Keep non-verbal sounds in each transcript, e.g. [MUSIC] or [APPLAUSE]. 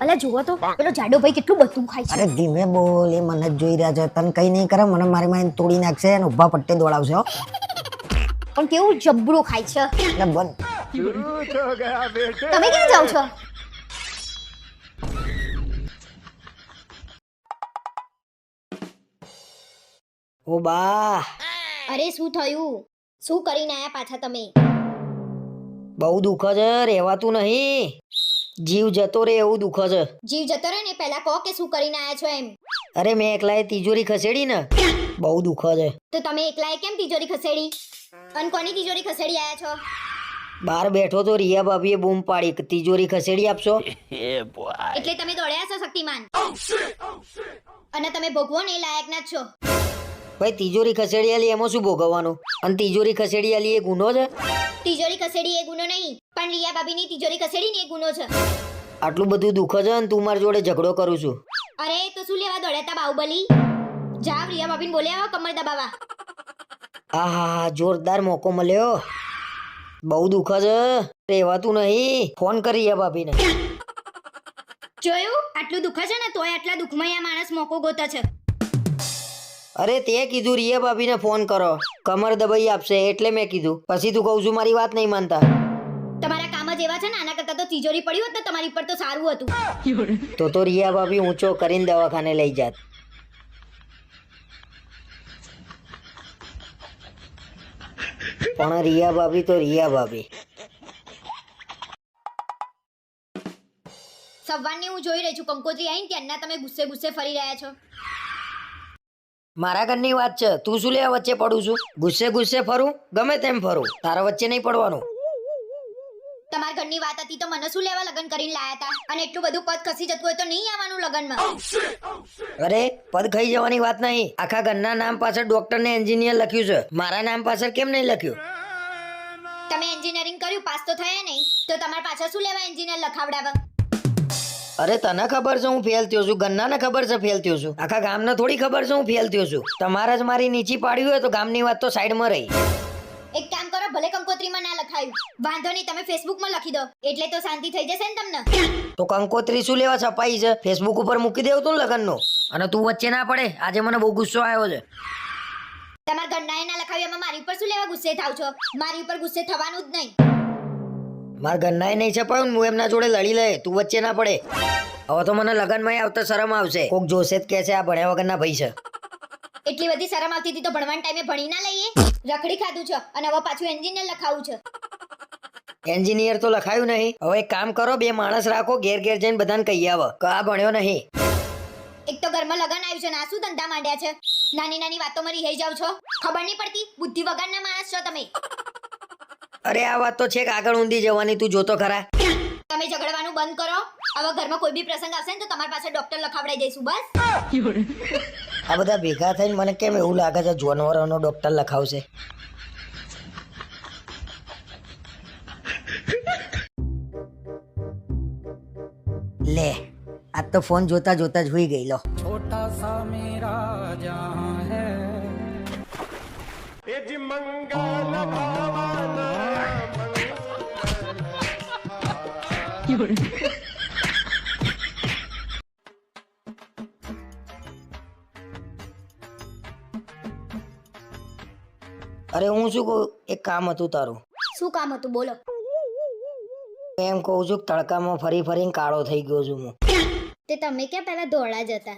અલા જુઓ તો પેલો જાડો ભાઈ કેટલું બધું ખાય છે. અરે ધીમે બોલ એ મને જોઈ રહ્યા છે. તને કઈ નહીં કરે મને મારી માં તોડી નાખશે અને ઊભા પટ્ટે દોડાવશે હો. પણ કેવું જબરું ખાય છે. એટલે બંધ. તમે ક્યાં જાઓ છો? ઓ બા. અરે શું થયું? શું કરીને આયા પાછા તમે? બહુ દુઃખ છે રહેવાતું નહીં. જીવ જતો રે એવું દુઃખ છે જીવ જતો રહે ને પહેલા કહો કે શું કરીને આયા છો એમ. અરે મેં એકલાએ તિજોરી ખસેડી ને બહુ દુઃખ છે તો તમે એકલાએ કેમ તિજોરી ખસેડી? અને કોની તિજોરી ખસેડી આયા છો? બહાર બેઠો તો રિયા ભાભીએ બૂમ પાડી કે તિજોરી ખસેડી આપશો? [LAUGHS] એટલે તમે દોડ્યા છો શક્તિમાન? અને તમે ભોગવો ને એ લાયક ના જ છો. ભાઈ તિજોરી ખસેડી આલી એમાં શું ભોગવવાનું? અને તિજોરી ખસેડી આલી એ ગુનો છે? તિજોરી ખસેડી એ ગુનો નહીં. પણ રિયા ભાભીની તિજોરી ખસેડીને એ ગુનો છે. આટલું બધું દુઃખ છે ને તું મારી જોડે ઝઘડો કરું છું. અરે તો શું લેવા દોડ્યા તા બાહુબલી? જાવ રિયા ભાભીને બોલ્યા આવો કમર દબાવા આ હા હા જોરદાર મોકો મળ્યો. બહુ દુઃખ છે રહેવાતું નહીં. ફોન કરી રિયા ભાભીને જોયું? આટલું દુઃખ છે ને તોય આટલા દુઃખમાં આ માણસ મોકો ગોતે છે. અરે તે કીધું રિયા ભાભીને ફોન કરો. કમર દબાઈ આપશે એટલે મેં કીધું. પછી તું કહું છું મારી વાત નહીં માનતા. તમારા કામ જ એવા છે ને આના કરતા તો તિજોરી પડી હોત ને તમારી પર તો સારું હતું. તો તો રિયા ભાભી ઊંચો કરીને દવાખાને લઈ જાત. પણ રિયા ભાભી તો રિયા ભાભી. સવારની હું જોઈ રહી છું કંકોત્રી આવીને ત્યારના તમે ગુસ્સે ગુસ્સે ફરી રહ્યા છો. મારા ઘરની વાત છે તું શું લેવા વચ્ચે પડું છું? ગુસ્સે ગુસ્સે ફરું? ગમે તેમ ફરું. તારા વચ્ચે નહીં પડવાનું. તમારા ઘરની વાત હતી તો મને શું લેવા લગ્ન કરીને લાયા હતા? અને એટલું બધું પદ ખસી જતું હોય તો નહીં આવવાનું લગ્નમાં. અરે પદ ખાઈ જવાની વાત નહીં. આખા ઘરના નામ પાછળ ડોક્ટર ને એન્જિનિયર લખ્યું છે. મારા નામ પાછળ કેમ નહીં લખ્યું? તમે એન્જિનિયરિંગ કર્યું પાસ તો થયા નહીં. તો તમારા પાછળ શું લેવા એન્જિનિયર લખાવડાવા? અરે તને ખબર છે હું ફેલ થયો છું? ગન્નાને ખબર છે ફેલ થયો છું? આખા ગામને થોડી ખબર છે હું ફેલ થયો છું? તમારે જ મારી નીચી પાડ્યું હોય તો ગામની વાત તો સાઈડમાં રહી. એક કામ કરો ભલે કંકોત્રીમાં ના લખાયું. વાંધો નહીં તમે ફેસબુકમાં લખી દો. એટલે તો શાંતિ થઈ જશે ને તમને? તો કંકોત્રી શું લેવા છપાઈ છે? ફેસબુક ઉપર મૂકી દેવું તું લગનનું. અને તું વચ્ચે ના પડે. આજે મને બહુ ગુસ્સો આવ્યો છે. તમારા ઘરનાએ ના લખાવ્યું એમાં મારી ઉપર શું લેવા ગુસ્સે થાવ છો? મારી ઉપર ગુસ્સે થવાનું જ નહીં. મારા ઘરનાએ નહીં છપાયું હું એમના જોડે લડી લે તું વચ્ચે ના પડે. હવે તો મને લગનમાં આવતા શરમ આવશે. કોક જોશે જ કે છે આ ભણ્યા વગરના ભાઈ છે. એટલી બધી શરમ આવતી હતી તો ભણવાના ટાઈમે ભણી ના લઈએ. રખડી ખાધું છે અને હવે પાછું એન્જિનિયર લખાવું છે. એન્જિનિયર તો લખાયું નહીં. હવે એક કામ કરો બે માણસ રાખો ઘેર ઘેર જઈને બધાને કહી આવો કે આ ભણ્યો નહીં. એક તો ઘરમાં લગન આવ્યું છે ને આ શું ધંધા માંડ્યા છે? નાની નાની વાતોમાં રિહાઈ જાવ છો. ખબર નહીં પડતી બુદ્ધિ વગરના માણસ છો તમે. અરે આ વાત તો છે કે આગળ ઊંધી જવાની તું જોતો ખરા. તમે ઝઘડવાનું બંધ કરો. હવે ઘરમાં કોઈ બી પ્રસંગ આવશે ને તો તમારી પાસે ડોક્ટર લખાવડાઈ દઈશું બસ. [LAUGHS] આ બધા ભેગા થઈને મને કેમ એવું લાગે છે જાનવરોનો ડોક્ટર લખાવશે? લે આ તો ફોન જોતા જોતા જ હોઈ ગઈ લો અરે હું શું કહું? એક કામ હતું તારું. શું કામ હતું? બોલો. એમ કહું છું કે તડકામાં ફરી ફરીને કાળો થઈ ગયો છું હું. તે તમે ક્યાં પહેલા ધોળા જ હતા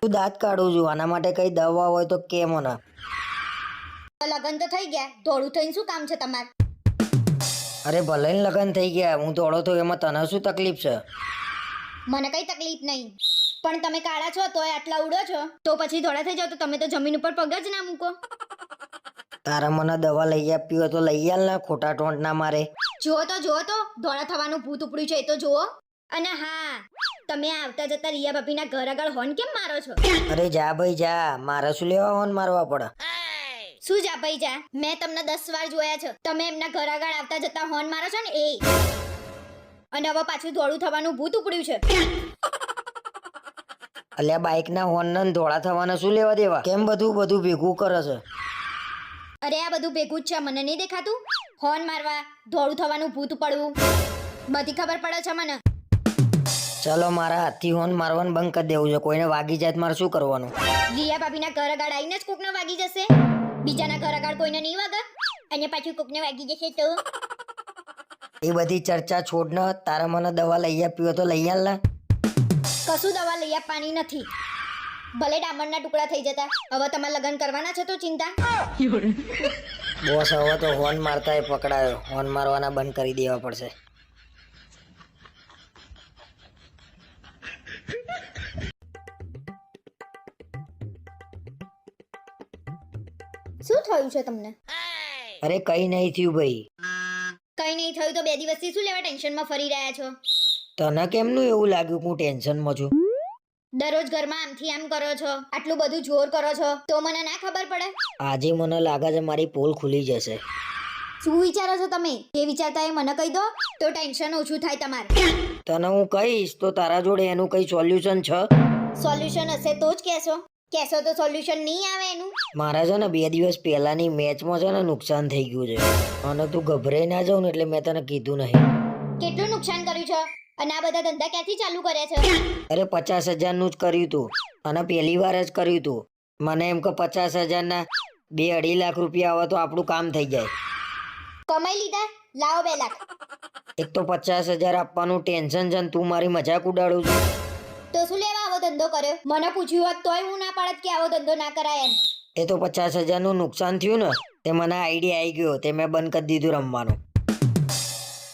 તું દાંત કાઢું છું. આના માટે કઈ દવા હોય તો કે મને લગન તો થઈ ગયા. ધોળું થઈને શું કામ છે તમારે? અરે ભલે ને લગન થઈ ગયા. હું ધોળો તો એમાં તને શું તકલીફ છે? મને કઈ તકલીફ નહીં. પણ તમે કાળા છો તોય આટલા ઉડો છો. તો પછી ધોળા થઈ જાવ તો તમે તો જમીન ઉપર પગ જ ના મૂકો. તારા મને દવા લઈ આપી હોય તો લઈ આલ ને ખોટા ટોંટ ના મારે. જુઓ તો જુઓ તો ધોળા થવાનું ભૂત ઉપડ્યું છે એ તો જુઓ. અને હા તમે આવતા જતા રિયા ભાભીના ઘર આગળ હોર્ન કેમ મારો છો? અરે જા ભાઈ જા મારે શું લેવા હોન મારવા પડે? શું જા ભાઈ જા? મેં તમને દસ વાર જોયા છે. તમે એમના ઘર આગળ આવતા જતા હોર્ન મારો છો ને એ. અને હવે પાછું ધોળું થવાનું ભૂત ઉપડ્યું છે. અલ્યા બાઇક ના હોર્ન ને ધોળા થવાના શું લેવા દેવા? કેમ બધું બધું ભેગું કરે છે? અરે આ બધું ભેગું જ છે મને નહીં દેખાતું? હોર્ન મારવા ધોળું થવાનું ભૂત પડવું. બધી ખબર પડે છે મને. ચલો મારા હાથથી હોન મારવાનું બંધ કરી દેવું છે. કોઈને વાગી જાય તો મારે શું કરવાનું? રિયા ભાભીના ઘર આગળ આવીને જ કોકને વાગી જશે. બીજાના ઘર આગળ કોઈને નહીં વાગે. અને પાછું કોકને વાગી જશે તો? એ બધી ચર્ચા છોડ ન તારા મને દવા લઈ આપી તો લઈ આલ ને. કશું દવા લઈ આપવાની નથી. ભલે ડામરના ટુકડા થઈ જતા હવે તમારે લગ્ન કરવાના છે તો ચિંતા. બોસ હવે તો હોર્ન મારતા પકડાયો. હોર્ન મારવાના બંધ કરી દેવા પડશે. શું થયું છે તમને? અરે કઈ નહીં થયું ભાઈ. કઈ નહીં થયું તો બે દિવસથી શું લેવા ટેન્શનમાં ફરી રહ્યા છો? તને કેમનું એવું લાગ્યું હું ટેન્શનમાં છું? દરરોજ ઘરમાં આમથી આમ કરો છો આટલું બધું જોર કરો છો તો મને ના ખબર પડે? આજે મને લાગે છે મારી પોલ ખુલી જશે. શું વિચારો છો તમે? જે વિચારતા એ મને કહી દો તો ટેન્શન ઓછું થાય તમારે. તને હું કહીશ તો તારા જોડે એનું કઈ સોલ્યુશન છે? સોલ્યુશન હશે તો જ કહેશો. કહેશો તો સોલ્યુશન નહીં આવે એનું. મારા છે ને બે દિવસ પહેલાની મેચમાં છે ને નુકસાન થઈ ગયું છે. અને તું ગભરાઈ ના જાઉં ને એટલે મેં તને કીધું નહીં. કેટલું નુકસાન કર્યું છે? અને આ બધા ધંધા ક્યાંથી ચાલુ કર્યા છે? અરે પચાસ હજારનું જ કર્યું તું. અને પહેલી વાર જ કર્યું તું. મને એમ કે પચાસ હજારના બે અઢી લાખ રૂપિયા આવે તો આપણું કામ થઈ જાય. કમાઈ લીધા? લાવો બે લાખ. એક તો પચાસ હજાર આપવાનું ટેન્શન છે ને તું મારી મજાક ઉડાડું છું. તો શું લેવા આવો ધંધો કર્યો? મને પૂછ્યું હોત તોય હું ના પાડત કે આવો ધંધો ના કરાય એમ. એ તો પચાસ હજારનું નુકસાન થયું ને તે મને આઈડિયા આવી ગયો તે મેં બંધ કરી દીધું રમવાનું.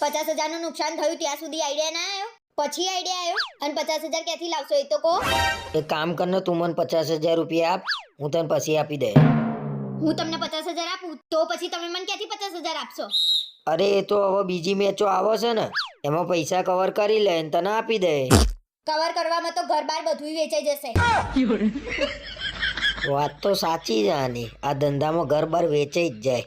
પચાસ હજારનું નુકસાન થયું ત્યાં સુધી આઈડિયા ના આવ્યો પછી આઈડિયા આવ્યો અને પચાસ હજાર ક્યાંથી લાવશો? એ તો કહો. એક કામ કર ને તું મને પચાસ હજાર રૂપિયા આપ હું તને પછી આપી દે હું તમને પચાસ હજાર આપું તો પછી તમે મને ક્યાંથી પચાસ હજાર આપશો? અરે એ તો હવે બીજી મેચો આવે છે ને એમાં પૈસા કવર કરી લે ને તને આપી દે. કવર કરવામાં તો ઘર બાર બધું વેચાઈ જશે. વાત તો સાચી જ આની. આ ધંધામાં ઘર બાર વેચાઈ જ જાય.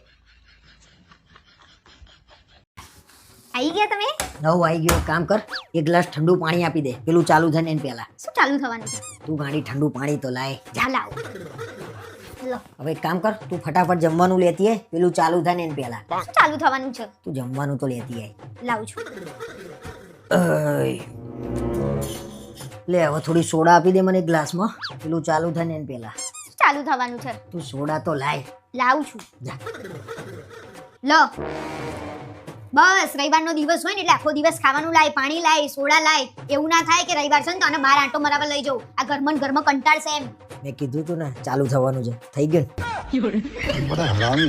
આવી ગયા તમે? નવું આવી ગયું. કામ કર એક ગ્લાસ ઠંડુ પાણી આપી દે. પેલું ચાલુ થાય ને એને પહેલા. શું ચાલુ થવાનું છે? તું ગાડી ઠંડુ પાણી તો લાય. જા. લાવો. લો. હવે એક કામ કર તું ફટાફટ જમવાનું લેતી આય પેલું ચાલુ થાય ને એને પહેલા. શું ચાલુ થવાનું છે? તું જમવાનું તો લેતી આય. લાવું છું. લે હવે થોડી સોડા આપી દે મને એક ગ્લાસમાં. પેલું ચાલુ થાય ને એને પહેલા. શું ચાલુ થવાનું છે? તું સોડા તો લાય. લાવું છું. જા. લો. બસ રવિવારનો દિવસ હોય ને એટલે આખો દિવસ ખાવાનું લાય પાણી લાય સોડા લાય એવું ના થાય કે રવિવાર છે ને તો આને બાર આંટો મરાવા લઈ જવું આ ઘરમાં ઘરમાં કંટાળશે એમ. મેં કીધું તું ને ચાલુ થવાનું છે. થઈ ગયું બધા बड़ा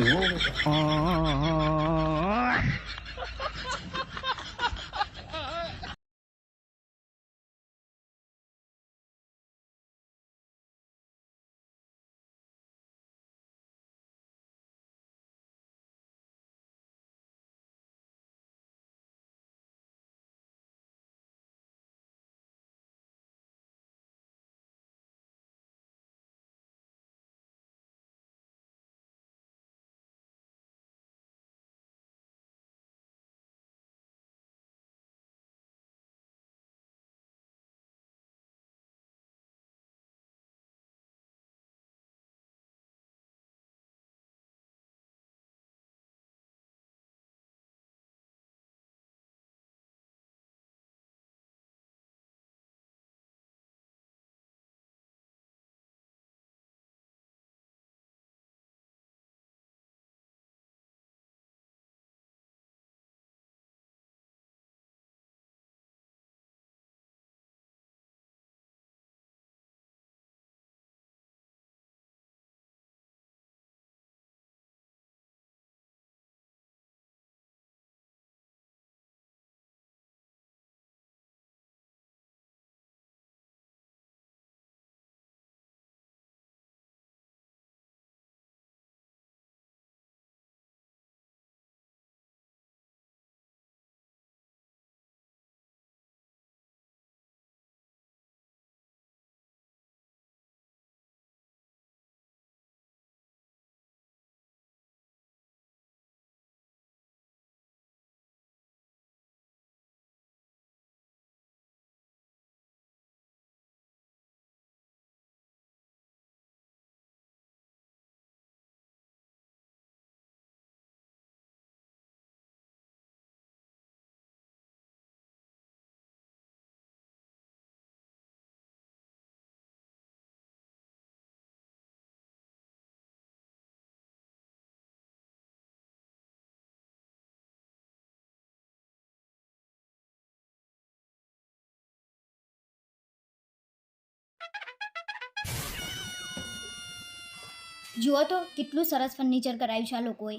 જુઓ તો કેટલું સરસ ફર્નિચર કરાયું છે આ લોકોએ.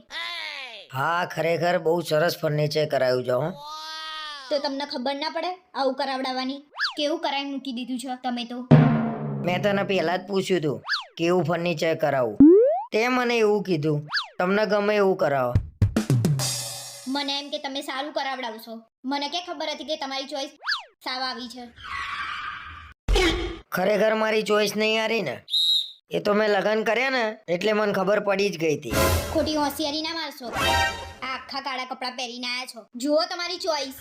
હા ખરેખર બહુ સરસ ફર્નિચર કરાયું છે હો. તો તમને ખબર ના પડે આવું કરાવડાવવાની? કેવું કરાવી મૂકી દીધું છે તમે તો? મેં તને પહેલા જ પૂછ્યું હતું કેવું ફર્નિચર કરાવું? તે મને એવું કીધું તમને ગમે એવું કરાવો. મને એમ કે તમે સારું કરાવડાવશો. મને કે ખબર હતી કે તમારી ચોઈસ સાવ આવી છે. ખરેખર મારી ચોઈસ નહીં હારી ને? એ તો મેં લગ્ન કર્યા ને એટલે મને ખબર પડી જ ગઈ હતી. ખોટી હોશિયારી ના મારશો. આ આખા કાળા કપડાં પહેરીને આયા છો. જુઓ તમારી ચોઈસ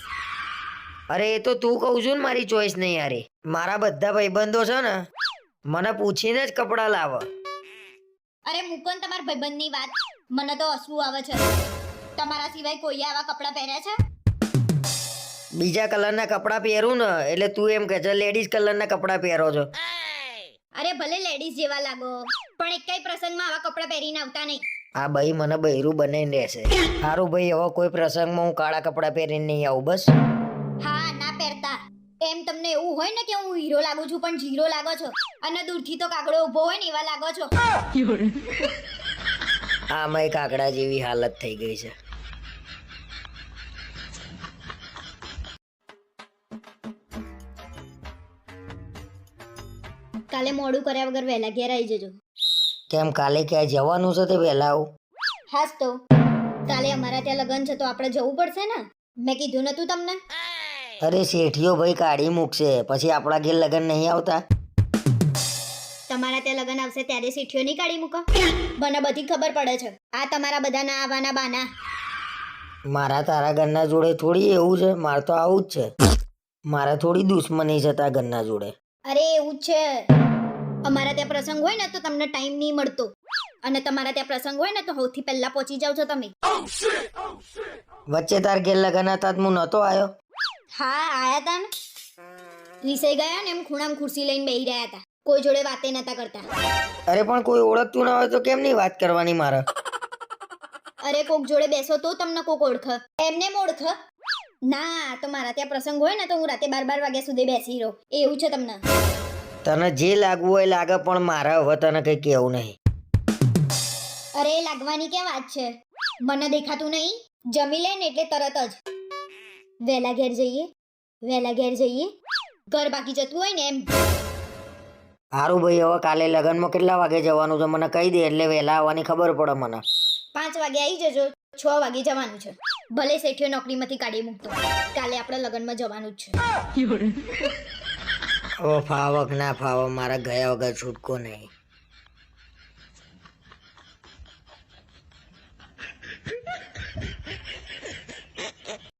અરે એ તો તું કહું છું ને મારી ચોઈસ નહીં હારી. મારા બધા ભાઈબંધો છે ને મને પૂછીને જ કપડાં લાવો. અરે મૂકો ને તમારા ભાઈબંધની વાત. મને તો હસવું આવે છે. તમારા સિવાય કોઈએ આવા કપડાં પહેર્યા છે? બીજા કલરના કપડાં પહેરું ને એટલે તું એમ કે છે લેડીઝ કલરના કપડાં પહેરો છો. અરે ભલે લેડીઝ જેવા લાગો પણ એક કઈ પ્રસંગમાં આવા કપડાં પહેરીને આવતા નહીં. આ ભાઈ મને બૈરું બનાવીને રહેશે. સારું ભાઈ હવે કોઈ પ્રસંગમાં હું કાળા કપડાં પહેરીને નહીં આવું બસ. હા ના પહેરતા. એમ તમને એવું હોય ને કે હું હીરો લાગુ છું પણ જીરો લાગો છો. અને દૂરથી તો કાગડો ઊભો હોય ને એવા લાગો છો. [LAUGHS] આમાં કાગડા જેવી હાલત થઈ ગઈ છે. કાલે મોડું કર્યા વગર વહેલા ઘેર આવી જજો. કેમ કાલે ક્યાંય જવાનું છે તે વહેલા આવું? હાસ તો. કાલે અમારા ત્યાં લગ્ન છે તો આપણે જવું પડશે ને? મેં કીધું નતું તમને? અરે શેઠિયો ભાઈ કાઢી મૂકશે. પછી આપણા ઘેર લગન નહીં આવતા? તમારા ત્યાં લગ્ન આવશે ત્યારે સીઠીઓ નહીં કાઢી મૂકો. મને બધી ખબર પડે છે. આ તમારા બધાના આવવાના બાના. મારા તારા ઘરના જોડે થોડી એવું છે. મારે તો આવું જ છે. મારા થોડી દુશ્મની છે તારા ઘરના જોડે. અરે એવું છે. અમારા ત્યાં પ્રસંગ હોય ને તો તમને ટાઈમ નહીં મળતો. અને તમારા ત્યાં પ્રસંગ હોય ને તો સૌથી પહેલા પહોંચી જાવ છો તમે. વચ્ચે તાર ઘેર લગન હતા હું નહોતો આવ્યો હા આયા તા ને. રીસાઈ ગયા ને એમ ખૂણામાં ખુરશી લઈને બેહી રહ્યા હતા કોઈ જોડે વાતે નતા કરતા. અરે પણ કોઈ ઓળખતું ના હોય તો કેમ નહીં વાત કરવાની મારે? અરે કોક જોડે બેસો તો તમને કોક ઓળખ. એમને એમ ઓળખ. ના તો મારા ત્યાં પ્રસંગ હોય ને તો હું રાતે બાર બાર વાગ્યા સુધી બેસી રહું. એવું છે તમને? તને જે લાગવું હોય લાગે પણ મારા હવે તને કંઈ કહેવું નહીં. અરે લાગવાની ક્યાં વાત છે? મને દેખાતું નહીં? જમી લે ને એટલે તરત જ. વહેલા ઘેર જઈએ વહેલા ઘેર જઈએ. ઘર બાકી જતું હોય ને એમ. હારું ભાઈ હવે કાલે લગનમાં કેટલા વાગે જવાનું છે? મને કહી દે એટલે વહેલા આવવાની ખબર પડે મને. પાંચ વાગે આવી જજો છ વાગે જવાનું છે. ભલે શેઠિયો નોકરીમાંથી કાઢી મૂકતો. કાલે આપણે લગ્નમાં જવાનું જ છે. ઓ ફાવક ના ફાવો મારા ગયા વગર છૂટકો નહીં.